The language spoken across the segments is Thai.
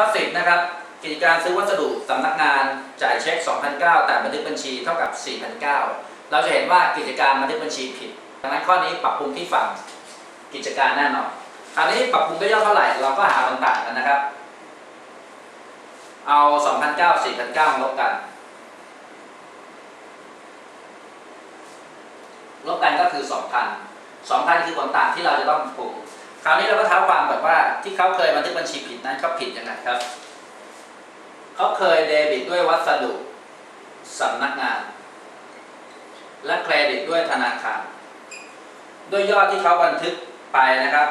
ข้อ10นะครับ กิจการซื้อวัสดุสำนักงานจ่ายเช็ค 2,009แต่บันทึกบัญชีเท่ากับ4,009เราจะเห็นว่ากิจการบันทึกบัญชีผิด ดังนั้นข้อนี้ปรับปรุงที่ฝั่งกิจการแน่นอนคราวนี้ปรับปรุงด้วยอดเท่าไหร่เราก็หาต่างๆกันนะครับ เอา 2,009 4,009มาลบกันลบกันก็คือ 2,000 2,000 คือผลต่างที่เราจะต้องปลูกค ราวนี้เราก็เท้าความแบบว่าที่เขาเคยบันทึกบัญชีผิดนั้นเขาผิดยังไงครับเขาเคยเดบิตด้วยวัสดุสำนักงาน และเครดิตด้วยธนาคารด้วยยอดที่เขาบันทึกไปนะครับ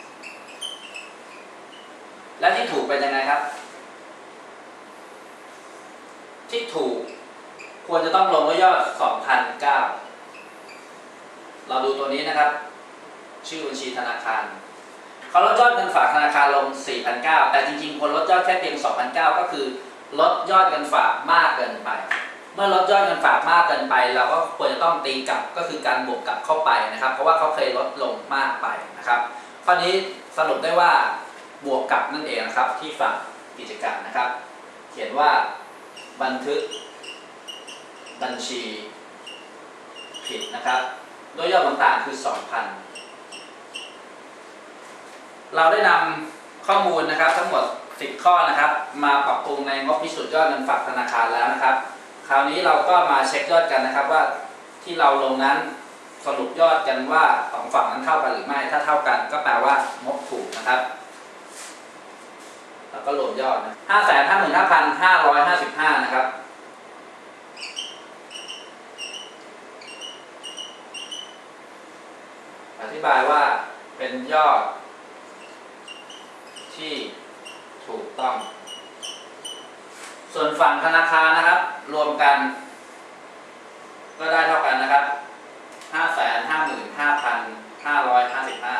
4,009และที่ถูกเป็นยังไงครับ ที่ถูกควรจะต้องลงด้วยยอด2,009เราดูตัวนี้นะครับ ชื่อบัญชีธนาคารเขาลดยอดเงินฝากธนาคารลง4,009แต่จริงๆคนลดยอดแค่เพียง2,009ก็คือลดยอดเงินฝากมากเกินไป เมื่อลดยอดเงินฝากมากเกินไป เราก็ควรจะต้องตีกลับก็คือการบวกกลับเข้าไปนะครับ เพราะว่าเขาเคยลดลงมากไปนะครับข้อนี้สรุปได้ว่าบวกกลับนั่นเองนะครับที่ฝั่งกิจการนะครับ เขียนว่าบันทึกบัญชีผิดนะครับ โดยยอดต่างๆคือ 2,000 เราได้นำข้อมูลนะครับทั้งหมด 10 ข้อนะครับ มาปรับปรุงในงบพิสูจน์ยอดเงินฝากธนาคารแล้วนะครับ คราวนี้เราก็มาเช็คยอดกันนะครับว่าที่เราลงนั้นสรุปยอดกันว่าสองฝั่งนั้นเท่ากันหรือไม่ ถ้าเท่ากันก็แปลว่างบถูกนะครับ แล้วก็รวมยอดนะห้าแสนห้าหมื่นห้าพันห้าร้อยห้าสิบห้านะครับอธิบายว่าเป็นยอด ที่ถูกต้อง ส่วนฝั่งธนาคารนะครับ รวมกัน ก็ได้เท่ากันนะครับห้าแสนห้าหมื่นห้าพันห้าร้อยห้าสิบห้า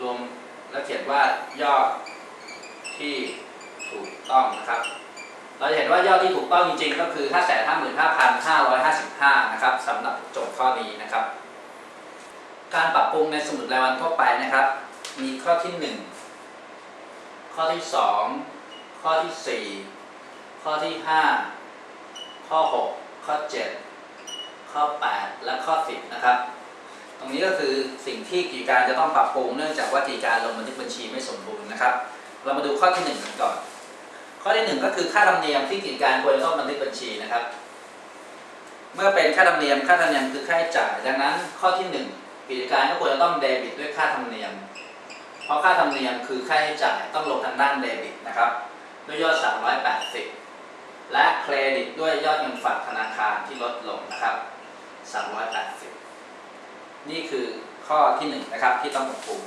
รวมแล้วเขียนว่ายอดที่ถูกต้องนะครับ เราจะเห็นว่ายอดที่ถูกต้องจริงๆ ก็คือ5 5 5 5 5 5นะครับสำหรับโจทย์ข้อนี้นะครับ การปรับปรุงในสมุดรายวันทั่วไปนะครับ มีข้อที่ 1 ข้อที่2ข้อที่4ข้อที่5ข้อ6ข้อ7ข้อ8และข้อ10นะครับ ตรงนี้ก็คือสิ่งที่กิจการจะต้องปรับปรุงเนื่องจากว่ากิจการลงบันทึกบัญชีไม่สมบูรณ์นะครับ เรามาดูข้อที่1กันก่อน ข้อที่1ก็คือค่าธรรมเนียมที่กิจการควรจะต้องบันทึกบัญชีนะครับเมื่อเป็นค่าธรรมเนียม ค่าธรรมเนียมคือค่าใช้จ่าย ดังนั้นข้อที่ 1 กิจการก็ควรจะต้องเดบิตด้วยค่าธรรมเนียม เพราะค่าธรรมเนียมคือค่าใช้จ่ายต้องลงทางด้านเดบิตนะครับด้วยยอด 380 และเครดิตด้วยยอดเงินฝากธนาคารที่ลดลงนะครับ 380 นี่คือข้อที่1นะครับที่ต้องปรับปรุง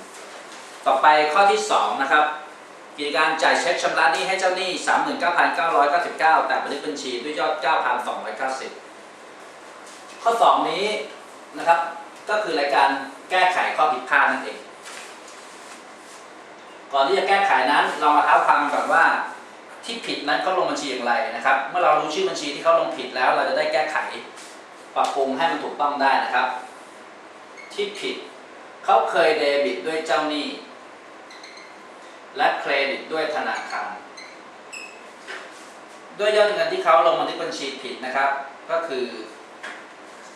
ต่อไปข้อที่2นะครับกิจการจ่ายเช็คชำระหนี้ให้เจ้าหนี้ 39,999 แต่บันทึกบัญชีด้วยยอด 9,290 ข้อ 2 นี้นะครับก็คือรายการแก้ไขข้อผิดพลาดนั่นเอง ก่อนที่จะแก้ไขนั้น เรามาเท้าความก่อนว่าที่ผิดนั้นเขาลงบัญชีอย่างไรนะครับ เมื่อเรารู้ชื่อบัญชีที่เขาลงผิดแล้ว เราจะได้แก้ไขปรับปรุงให้มันถูกต้องได้นะครับ ที่ผิดเขาเคยเดบิตด้วยเจ้าหนี้ และเครดิตด้วยธนาคารด้วยยอดเงินที่เขาลงบันทึกบัญชีผิดนะครับ ก็คือ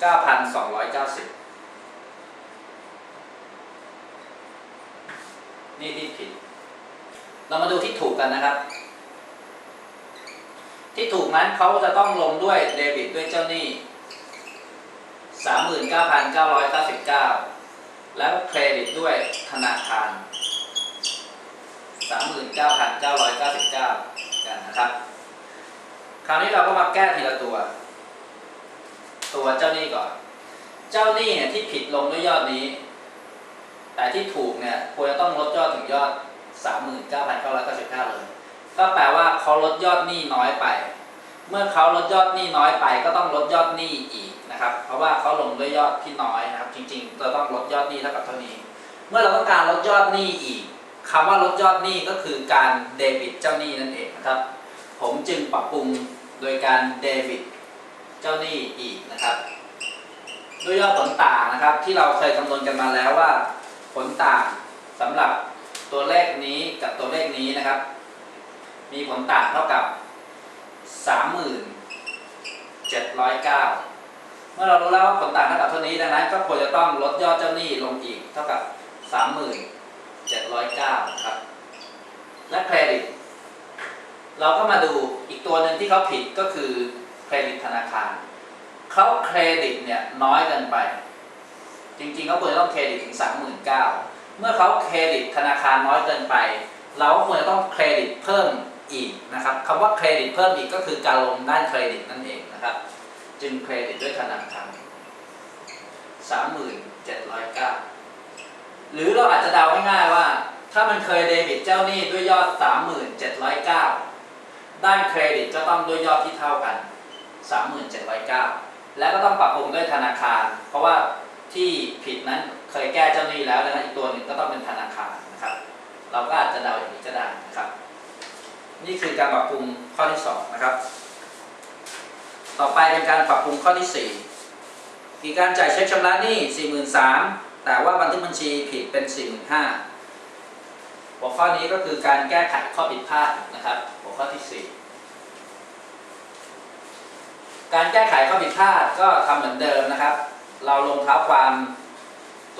9,290 นี่ที่ผิด เรามาดูที่ถูกกันนะครับ ที่ถูกนั้นเขาจะต้องลงด้วยเดบิตด้วยเจ้าหนี้39,999แล้วเครดิตด้วยธนาคาร39,999กันนะครับ คราวนี้เราก็มาแก้ทีละตัว ตัวเจ้าหนี้ก่อน เจ้าหนี้เนี่ยที่ผิดลงด้วยยอดนี้ แต่ที่ถูกเนี่ยควรจะต้องลดยอดถึงยอด 39,999เลยก็แปลว่าเขาลดยอดหนี้น้อยไป เมื่อเขาลดยอดหนี้น้อยไป ก็ต้องลดยอดหนี้อีกนะครับ เพราะว่าเขาลงด้วยยอดที่น้อยนะครับ จริงๆเราต้องลดยอดหนี้เท่ากับเท่านี้ เมื่อเราต้องการลดยอดหนี้อีกคำว่าลดยอดหนี้ก็คือการเดบิตเจ้าหนี้นั่นเองนะครับ ผมจึงปรับปรุงโดยการเดบิตเจ้าหนี้อีกนะครับ ด้วยยอดผลต่างนะครับ ที่เราเคยคำนวณกันมาแล้วว่า ผลต่างสำหรับ ตัวเลขนี้กับตัวเลขนี้นะครับ มีผลต่างเท่ากับ 3,709 เมื่อเรารู้แล้วว่าผลต่างเท่ากับเท่านี้ดังนั้น ก็ควรจะต้องลดยอดเจ้าหนี้ลงอีกเท่ากับ 37,709นะครับ และเครดิต เราก็มาดูอีกตัวหนึ่งที่เขาผิดก็คือเครดิตธนาคารเขาเครดิตเนี่ยน้อยเกินไป จริงๆเขาควรจะต้องเครดิตถึง 39,000 เมื่อเขาเครดิตธนาคารน้อยเกินไป เราก็ควรจะต้องเครดิตเพิ่มอีกนะครับคำว่าเครดิตเพิ่มอีกก็คือการลงด้านเครดิตนั่นเองนะครับ จึงเครดิตด้วยธนาคาร37,900หรือเราอาจจะเดาง่ายๆว่า ถ้ามันเคยเดบิตเจ้าหนี้ด้วยยอด 37,900ด้านเครดิตก็ต้องด้วยยอดที่เท่ากัน 37,900และก็ต้องปรับปรุงด้วยธนาคาร เพราะว่าที่ผิดนั้น เคยแก้เจ้าหนี้แล้วดังนั้นอีกตัวหนึ่งก็ต้องเป็นธนาคารนะครับ เราก็อาจจะเดาอย่างนี้ก็ได้นะครับ นี่คือการปรับปรุงข้อที่สองนะครับ ต่อไปเป็นการปรับปรุงข้อที่สี่มีการจ่ายเช็คชำระหนี้43,000แต่ว่าบันทึกบัญชีผิดเป็น 45,000หัวข้อนี้ก็คือการแก้ไขข้อผิดพลาดนะครับ หัวข้อที่สี่การแก้ไขข้อผิดพลาดก็ทำเหมือนเดิมนะครับ เราลงเท้าความ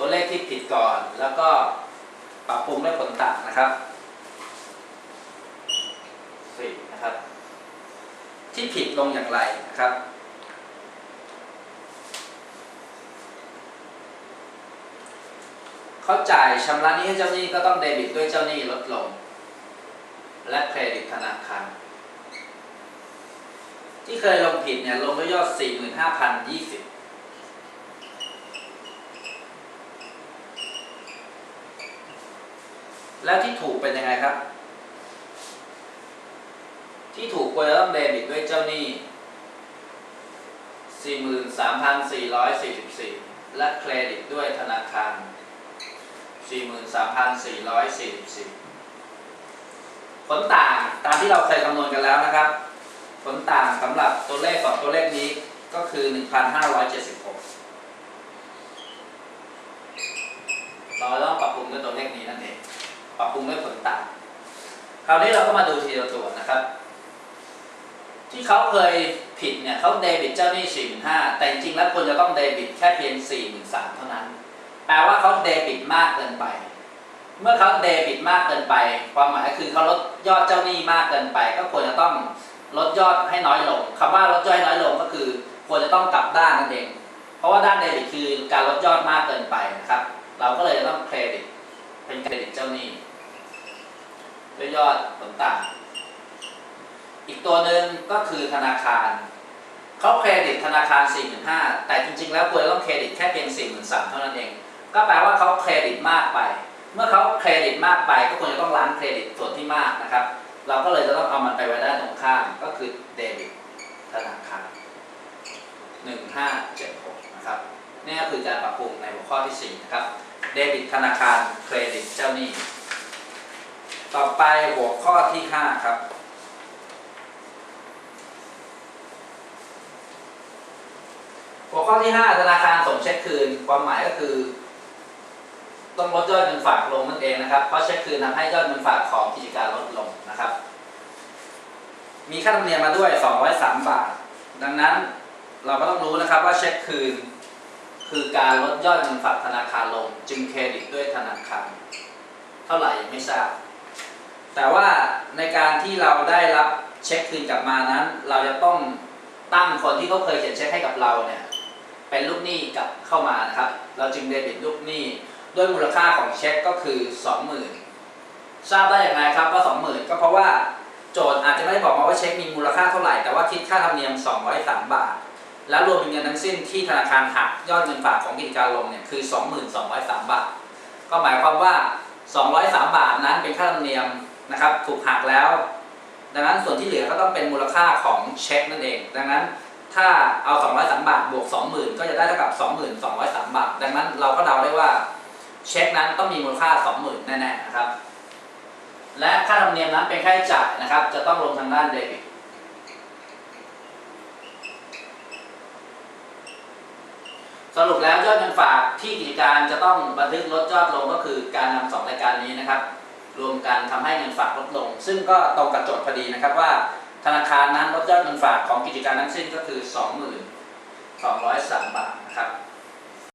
ตัวเลขที่ผิดก่อน แล้วก็ปรับปรุงด้วยผลต่างนะครับสี่นะครับ ที่ผิดลงอย่างไรนะครับเขาจ่ายชำระนี้ให้เจ้าหนี้ก็ต้องเดบิตด้วยเจ้าหนี้ลดลง และเครดิตธนาคารที่เคยลงผิดเนี่ยลงด้วยยอด 45,020 แล้วที่ถูกเป็นยังไงครับ ที่ถูกควรจะต้องเดบิตด้วยเจ้าหนี้ 43,444 และเครดิตด้วยธนาคาร 43,444 ผลต่างตามที่เราเคยคำนวณกันแล้วนะครับ ผลต่างสำหรับตัวเลขสองตัวเลขนี้ก็คือ 1,576เราต้องปรับปรุงด้วยตัวเลขนี้นั่นเอง ปรับปรุงด้วยผลต่างคราวนี้เราก็มาดูทีละตัวนะครับ ที่เขาเคยผิดเนี่ยเขาเดบิตเจ้าหนี้45,000แต่จริงๆแล้วควรจะต้องเดบิตแค่เพียง43,000เท่านั้น แปลว่าเขาเดบิตมากเกินไป เมื่อเขาเดบิตมากเกินไป ความหมายคือเขาลดยอดเจ้าหนี้มากเกินไป ก็ควรจะต้องลดยอดให้น้อยลงคำว่าลดยอดให้น้อยลงก็คือ ควรจะต้องกลับด้านนั่นเอง เพราะว่าด้านเดบิตคือการลดยอดมากเกินไปนะครับ เราก็เลยจะต้องเครดิตเป็นเครดิตเจ้าหนี้ ด้วยยอดผลต่าง อีกตัวหนึ่งก็คือธนาคารเขาเครดิตธนาคาร 45,000แต่จริงๆ แล้วควรจะต้องเครดิตแค่เพียง 43,000เท่านั้นเอง ก็แปลว่าเขาเครดิตมากไป เมื่อเขาเครดิตมากไป ก็ควรจะต้องล้างเครดิตส่วนที่มากนะครับ เราก็เลยจะต้องเอามันไปไว้ด้านตรงข้ามก็คือเดบิตธนาคาร 1576 นะครับนี่ก็คือการปรับปรุงในหัวข้อที่ 4 นะครับ เดบิตธนาคาร เครดิตเจ้าหนี้ ต่อไปหัวข้อที่ 5 ครับ หัวข้อที่ 5 ธนาคารส่งเช็คคืน ความหมายก็คือ ต้องลดยอดเงินฝากลงนั่นเองนะครับ เพราะเช็คคืนทำให้ยอดเงินฝากของกิจการลดลงนะครับ มีค่าธรรมเนียมมาด้วย 203 บาท ดังนั้นเราก็ต้องรู้นะครับว่าเช็คคืน คือการลดยอดเงินฝากธนาคารลง จึงเครดิตด้วยธนาคาร เท่าไหร่ยังไม่ทราบ แต่ว่าในการที่เราได้รับเช็คคืนกลับมานั้น เราจะต้องตั้งคนที่เขาเคยเขียนเช็คให้กับเราเนี่ยเป็นลูกหนี้กลับเข้ามานะครับ เราจึงเดบิตลูกหนี้ด้วยมูลค่าของเช็คก็คือ 20,000 ทราบได้อย่างไรครับว่า20,000 ก็เพราะว่าโจทย์อาจจะไม่ได้บอกมาว่าเช็คมีมูลค่าเท่าไหร่ แต่ว่าคิดค่าธรรมเนียม 203 บาท แล้วรวมเป็นเงินทั้งสิ้นที่ธนาคารหักยอดเงินฝากของกิจการลงเนี่ยคือ 2203บาท ก็หมายความว่า 203 บาทนั้นเป็นค่าธรรมเนียม นะครับถูกหักแล้ว ดังนั้นส่วนที่เหลือก็ต้องเป็นมูลค่าของเช็คนั่นเอง ดังนั้นถ้าเอา203บาทบวก 20,000 ก็จะได้เท่ากับ2203 บาท ดังนั้นเราก็เดาได้ว่าเช็คนั้นต้องมีมูลค่า 20,000 แน่ๆนะครับ และค่าธรรมเนียมนั้นเป็นค่าใช้จ่ายนะครับ จะต้องลงทางด้านเดบิตสรุปแล้วยอดเงินฝากที่กิจการจะต้องบันทึกลดยอดลงก็คือการนำสองรายการนี้นะครับ รวมกันทำให้เงินฝากลดลง ซึ่งก็ตรงกับโจทย์พอดีนะครับว่า ธนาคารนั้นลดยอดเงินฝากของกิจการทั้งสิ้นก็คือ 2203บาทนะครับ